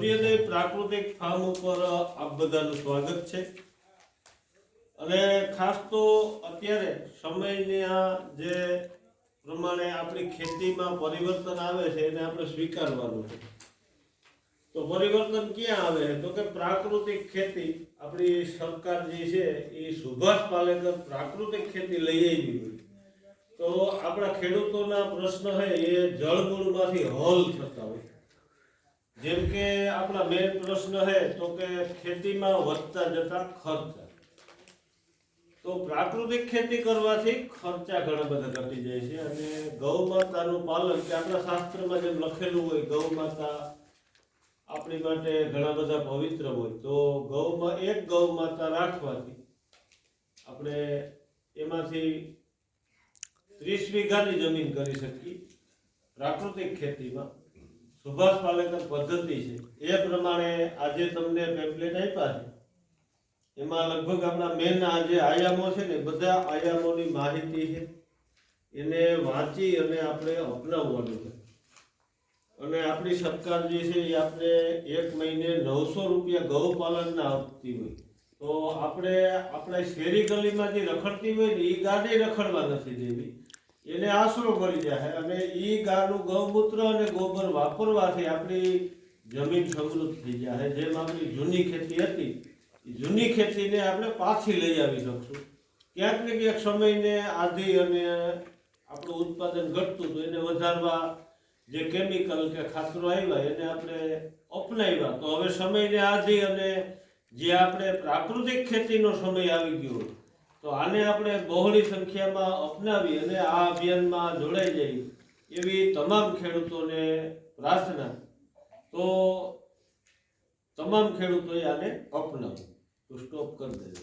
સૂર્યોદય પ્રાકૃતિક ફાર્મ ઉપર આપ બધાનું સ્વાગત છે. અને ખાસ તો અત્યારે સમયના જે પ્રમાણે આપણી ખેતીમાં પરિવર્તન આવે છે એને આપણે સ્વીકારવાનું છે. તો પરિવર્તન ક્યાં આવે? તો કે પ્રાકૃતિક ખેતી આપણી સરકાર જે છે એ સુભાષ પાલેકર પ્રાકૃતિક ખેતી લઈ આવી હોય. તો આપણા ખેડૂતોના પ્રશ્ન છે એ જળમૂળમાંથી હલ થતા જેમ કે આપણા મેન પ્રશ્ન છે, તો કે ખેતીમાં વધતા જતા ખર્ચા. તો પ્રાકૃતિક ખેતી કરવાથી ખર્ચા ઘણા બધા ઘટી જાય છે અને ગૌ માતાનું પાલન, કે આપણા શાસ્ત્રમાં જેમ લખેલું હોય, ગૌ માતા આપણી માટે ઘણા બધા પવિત્ર હોય, તો ગૌમાં એક ગૌ માતા રાખવાથી આપણે એમાંથી ત્રીસ વીઘાની જમીન કરી શકીએ પ્રાકૃતિક ખેતીમાં. સુભાષ પાલેકર પદ્ધતિ છે. એ પ્રમાણે આજે તમને પેમ્પલેટ આપ્યા છે. એમાં લગભગ આપણા મેન આ જે આયામો છે ને, બધા આયામોની માહિતી છે. એને વાંચી અને આપણે અપનાવવાનું છે. અને આપણી સરકાર જે છે એ આપણે એક મહિને નવસો રૂપિયા ગૌપાલનના આપતી હોય. તો આપણે આપણા શેરી ગલીમાં જે રખડતી હોય ને એ ગાડી રખડવા નથી દેવી. એને આશરો મળી જાય અને એ ગાયનું ગૌમૂત્ર અને ગોબર વાપરવાથી આપણી જમીન સમૃદ્ધ થઈ જાય જેમ આપણી જૂની ખેતી હતી જૂની ખેતીને આપણે પાછી લઈ આવી શકશું. ક્યાંક ને ક્યાંક સમયને આધી અને આપણું ઉત્પાદન ઘટતું હતું. એને વધારવા જે કેમિકલ કે ખાતરો આવ્યા, એને આપણે અપનાવ્યા. તો હવે સમયને આધી અને જે આપણે પ્રાકૃતિક ખેતીનો સમય આવી ગયો તો આને આપણે બહોળી સંખ્યામાં અપનાવી અને આ અભિયાનમાં જોડાઈ જઈ એવી તમામ ખેડૂતોને પ્રાર્થના. તો તમામ ખેડૂતોએ આને અપનાવવું. તો સ્ટોપ કરી દેજો.